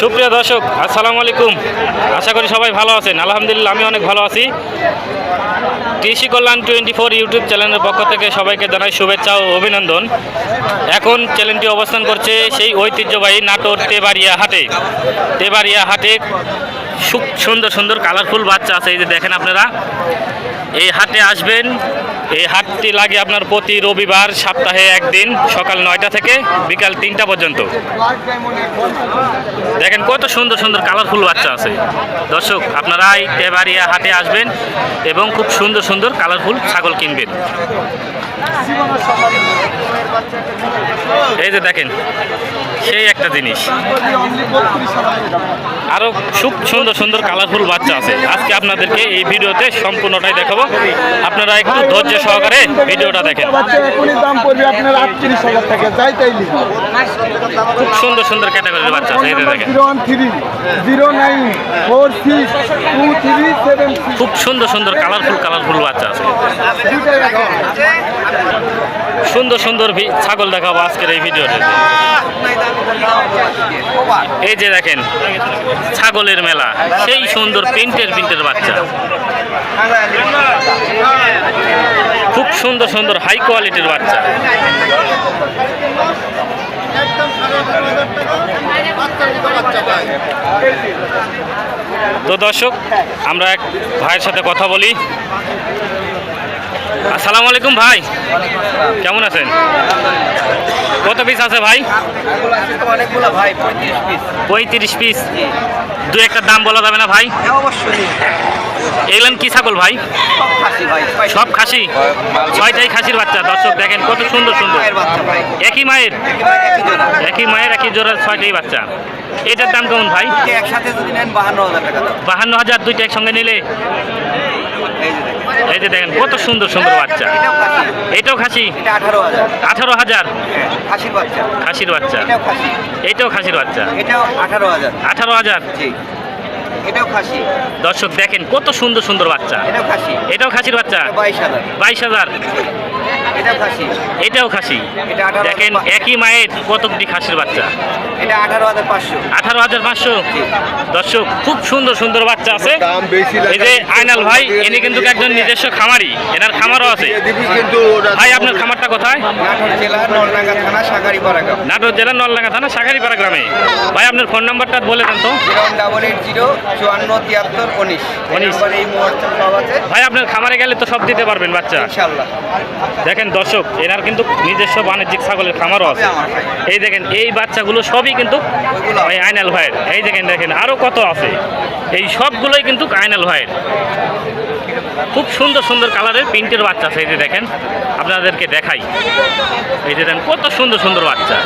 সুপ্রিয় দর্শক, আসসালামু আলাইকুম। আশা করি সবাই ভালো আছেন। আলহামদুলিল্লাহ আমি অনেক ভালো আছি। কৃষি কল্যাণ টোয়েন্টি ফোর ইউটিউব চ্যানেলের পক্ষ থেকে সবাইকে জানাই শুভেচ্ছা ও অভিনন্দন। এখন চ্যানেলটি অবস্থান করছে সেই ঐতিহ্যবাহী নাটোর তেবাড়িয়া হাটে। তেবাড়িয়া হাটে সুন্দর সুন্দর, কালারফুল বাচ্চা আছে। এই যে দেখেন আপনারা। এই হাটে আসবেন। এই হাটটি লাগে আপনার প্রতি রবিবার সপ্তাহে একদিন, সকাল নয়টা থেকে বিকাল তিনটা পর্যন্ত। দেখেন কত সুন্দর সুন্দর কালারফুল বাচ্চা আছে। দর্শক, আপনারা এই তেবাড়িয়া হাটে আসবেন এবং খুব সুন্দর সুন্দর কালারফুল ছাগল কিনবেন। এই যে দেখেন, সেই একটা জিনিস। আরও খুব সুন্দর সুন্দর কালারফুল বাচ্চা আছে। আজকে আপনাদেরকে এই ভিডিওতে সম্পূর্ণটাই দেখাবো। আপনারা একটু ধৈর্য সহকারে ভিডিওটা দেখেন খুব সুন্দর সুন্দর ক্যাটাগরির বাচ্চা খুব সুন্দর সুন্দর কালারফুল কালারফুল বাচ্চা আছে সুন্দর সুন্দর ছাগল দেখাবো আজকের এই ভিডিওতে। এই যে দেখেন, ছাগলের মেলা, সেই সুন্দর প্রিন্টের প্রিন্টের বাচ্চা। খুব সুন্দর সুন্দর হাই কোয়ালিটির বাচ্চা। তো দর্শক, আমরা এক ভাইয়ের সাথে কথা বলি। আসসালামু আলাইকুম ভাই। কেমন আছেন? কত পিস আছে ভাই? পঁয়ত্রিশ পিস দু একটা দাম বলা যাবে না ভাই? অবশ্যই। এগুলেন কি ছাগল ভাই? সব খাসি ছয়টাই খাসির বাচ্চা। দর্শক দেখেন কত সুন্দর সুন্দর। একই মায়ের? একই মায়ের একই জোড়ার ছয়টাই বাচ্চা। এটার দাম কেমন ভাই? একসাথে যদি নেন বাহান্ন হাজার টাকা বাহান্ন হাজার দুইটা একসঙ্গে নিলে? এই যে দেখেন কত সুন্দর সুন্দর বাচ্চা। এটাও খাসি? আঠারো হাজার। হ্যাঁ খাসির বাচ্চা। খাসির বাচ্চা। এটাও খাসির বাচ্চা। এটাও আঠারো হাজার। আঠারো হাজার? এটাও খাসি। দর্শক দেখেন কত সুন্দর সুন্দর বাচ্চা। এটাও খাসি। এটাও খাসির বাচ্চা? বাইশ হাজার। বাইশ হাজার। এটাও খাসি। দেখেন একই মায়ের কতকটি খাসির বাচ্চা? এটা আঠারো হাজার পাঁচশো। আঠারো হাজার পাঁচশো? দর্শক খুব সুন্দর সুন্দর বাচ্চা আছে। এই যে আইনাল ভাই ইনি কিন্তু একজন নিজস্ব খামারি এনার খামারও আছে। ভাই আপনার খামারটা কোথায়? নাটোর জেলার নলডাঙ্গা থানা শাখারিপাড়া গ্রামে। ভাই আপনার ফোন নাম্বারটা বলে দেন তো। ডাবল এইট জিরো চুয়ান্ন তিয়াত্তর উনিশ। ভাই আপনার খামারে গেলে তো সব দিতে পারবেন বাচ্চা। ইনশাল্লাহ। দেখেন দর্শক, এনার কিন্তু নিজস্ব বাণিজ্যিক ছাগলের খামারও আছে। এই দেখেন, এই বাচ্চাগুলো সবই কিন্তু আইনাল ভাইয়ের। এই দেখেন দেখেন আরও কত আছে। এই সবগুলোই কিন্তু আইনাল ভাইয়ের। খুব সুন্দর সুন্দর কালারের প্রিন্টের বাচ্চা আছে, এই যে দেখেন, আপনাদেরকে দেখাই। এই যে দেখেন, কত সুন্দর সুন্দর বাচ্চা।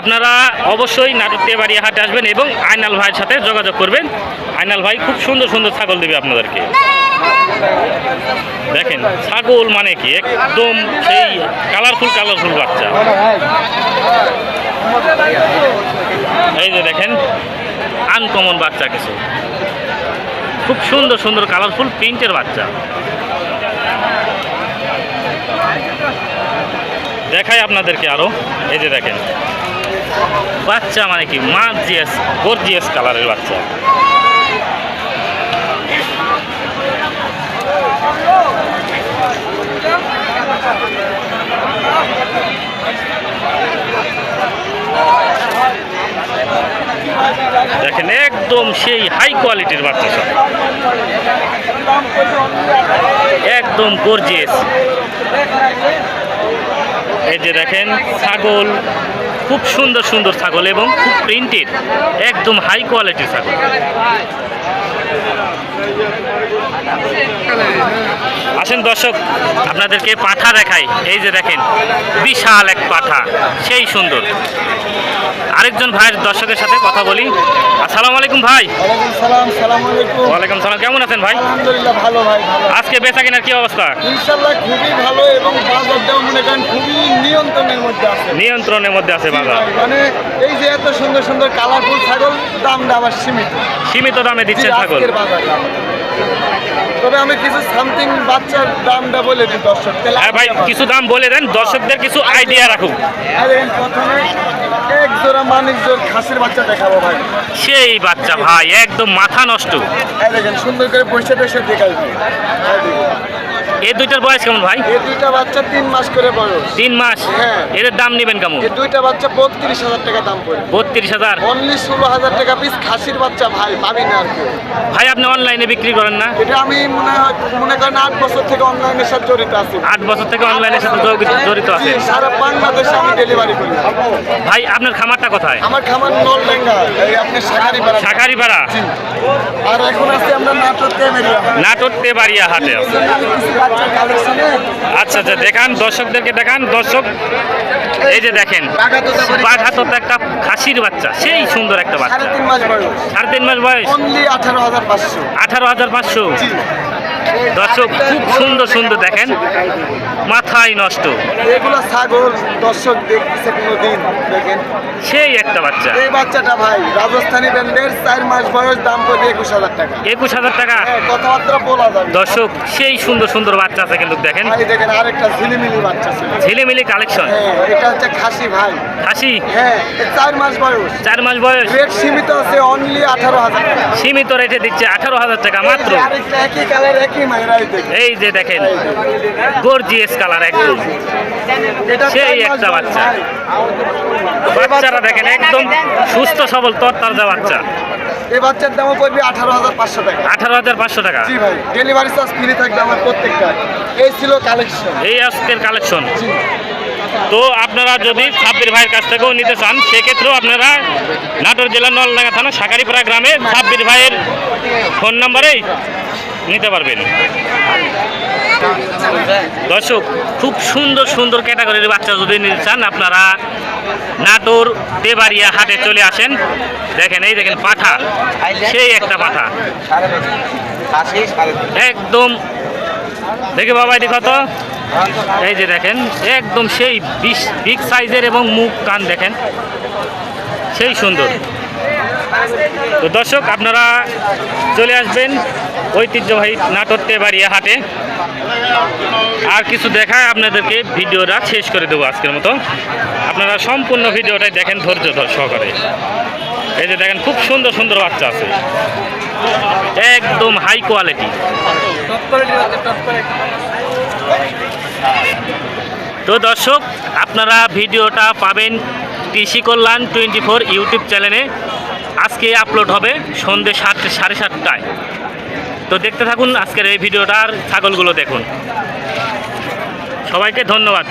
আপনারা অবশ্যই নাটকতে বাড়ি হাটে আসবেন এবং আইনাল ভাইয়ের সাথে যোগাযোগ করবেন। আইনাল ভাই খুব সুন্দর সুন্দর ছাগল দেবে আপনাদেরকে। দেখেন, ছাগল মানে কি? একদম সেই কালারফুল কালারফুল বাচ্চা। এই যে দেখেন আনকমন বাচ্চা কিছু। খুব সুন্দর সুন্দর কালারফুল প্রিন্টের বাচ্চা। দেখাই আপনাদেরকে আরও। এই যে দেখেন, বাচ্চা মানে কি? মার্জিয়াস, গর্জিয়াস কালারের বাচ্চা। দেখেন একদম সেই হাই কোয়ালিটির বাচ্চা সব। একদম গর্জিয়াস এই যে দেখেন ছাগল, খুব সুন্দর সুন্দর ছাগল এবং খুব প্রিন্টেড একদম হাই কোয়ালিটির ছাগল। আসেন দর্শক আপনাদেরকে পাঠা দেখাই। এই যে দেখেন বিশাল এক পাঠা সেই সুন্দর। আরেকজন ভাইয়ের দর্শকের সাথে কথা বলি। আসসালামু আলাইকুম ভাই। ওয়ালাইকুম সালাম কেমন আছেন ভাই? আলহামদুলিল্লাহ ভালো ভাই আজকে বেচা কেনার কি অবস্থা? খুবই ভালো এবং বাজারটাও মনে করেন খুবই নিয়ন্ত্রণের মধ্যে আছে। নিয়ন্ত্রণের মধ্যে আছে বাজার। মানে এই যে এত সুন্দর সুন্দর কালারফুল ছাগল দাম আবার সীমিত। সীমিত দামে দিচ্ছে ছাগল। আজকের বাজার তবে আমি কিছু সামথিং বাচ্চার দামটা বলে দিই দর্শক। তাহলে হ্যাঁ ভাই কিছু দাম বলে দেন দর্শকদের কিছু আইডিয়া রাখুক আরে প্রথমে এক জোড়া মানিক জোর খাসির বাচ্চা দেখাবো ভাই। সেই বাচ্চা ভাই একদম মাথা নষ্ট। দেখেন সুন্দর করে পয়সা পয়সা দেখাই। এই দুইটার বয়স কেমন ভাই? এই দুইটা বাচ্চা তিন মাস করে বয়স। তিন মাস? হ্যাঁ। এদের দাম নেবেন কেমন? এই দুইটা বাচ্চা বত্রিশ হাজার টাকা দাম পড়ে। বত্রিশ হাজার? অনলি ষোলো হাজার টাকা পিস খাসির বাচ্চা ভাই পাবি না আর। ভাই আপনি অনলাইনে বিক্রি করেন না? এটা আমি মনে হয় মনে করেন আট বছর থেকে অনলাইনের সাথে জড়িত আছি। আট বছর থেকে অনলাইনের সাথে জড়িত- আছে সারা বাংলাদেশে আমি ডেলিভারি করি। ভাই আপনার খামারটা কোথায়? আমার খামার নলডেঙ্গা এই আপনি শাকারি পাড়া শাখারিপাড়া আর এখন আছে আমরা নাটক ক্যামেরা নাটোর তেবাড়িয়া হাটে। আচ্ছা আচ্ছা দেখান দর্শকদেরকে দেখান। দর্শক এই যে দেখেন বাঘাত একটা খাসির বাচ্চা সেই সুন্দর একটা বাচ্চা। সাড়ে তিন মাস বয়স। আঠারো হাজার পাঁচশো। আঠারো হাজার পাঁচশো। দর্শক খুব সুন্দর সুন্দর দেখেন। মাথায় নষ্ট। এগুলো ছাগল দর্শক দেখতেছে কোনোদিন দেখেন। সেই একটা বাচ্চা। এই বাচ্চাটা ভাই রাজস্থানী ব্যান্ডের চার মাস বয়স দাম পড়বে একুশ হাজার টাকা। একুশ হাজার টাকা। হ্যাঁ কথাবার্তা বলা যাবে। দর্শক সেই সুন্দর সুন্দর বাচ্চা আছে কিন্তু দেখেন। ভাই দেখেন আরেকটা ঝিলিমিলি বাচ্চা ছিল। ঝিলিমিলি কালেকশন। হ্যাঁ এটা হচ্ছে খাসি ভাই। খাসি? হ্যাঁ চার মাস বয়স। চার মাস বয়স। রেট সীমিত আছে অনলি আঠারো হাজার সীমিত রেটে দিচ্ছে আঠারো হাজার টাকা মাত্র। আরেকটা একই কালার একই এই যে দেখেন গর্জিয়াস কালার একদম। সেই একটা বাচ্চা। বাচ্চারা দেখেন একদম সুস্থ সবল তরতাজা বাচ্চা। এই বাচ্চার দামও পড়বে আঠারো হাজার পাঁচশো টাকা। আঠারো হাজার পাঁচশো টাকা। জি ভাই ডেলিভারি চার্জ ফ্রি থাকবে আমার প্রত্যেকটা। এই ছিল কালেকশন এই আজকের কালেকশন তো আপনারা যদি সাব্বির ভাইয়ের কাছ থেকেও নিতে চান সেক্ষেত্রেও আপনারা নাটোর জেলার নলডাঙ্গা থানা সাকারিপাড়া গ্রামে সাব্বির ভাইয়ের ফোন নাম্বারেই নিতে পারবেন। দর্শক, খুব সুন্দর সুন্দর ক্যাটাগরির বাচ্চা যদি নিতে চান, আপনারা নাটোর দেবাড়িয়া হাটে চলে আসেন। দেখেন, এই দেখেন পাঠা। সেই একটা পাঠা। একদম, দেখে বাবা এটি কত? এই যে দেখেন, একদম সেই বিগ সাইজের এবং মুখ কান দেখেন। সেই সুন্দর। তো দর্শক, আপনারা চলে আসবেন ঐতিহ্যবাহী নাটোর তেবাড়িয়া হাটে। আর কিছু দেখায় আপনাদেরকে ভিডিওটা শেষ করে দেবো আজকের মতো। আপনারা সম্পূর্ণ ভিডিওটাই দেখেন ধৈর্য সহকারে। এই যে দেখেন, খুব সুন্দর সুন্দর বাচ্চা আছে। একদম হাই কোয়ালিটি তো দর্শক, আপনারা ভিডিওটা পাবেন কৃষি কল্যাণ টোয়েন্টি ফোর ইউটিউব চ্যানেলে। আজকে আপলোড হবে সন্ধ্যে সাতটা, সাড়ে সাতটায়। তো দেখতে থাকুন আজকের এই ভিডিওটার ছাগলগুলো দেখুন। সবাইকে ধন্যবাদ।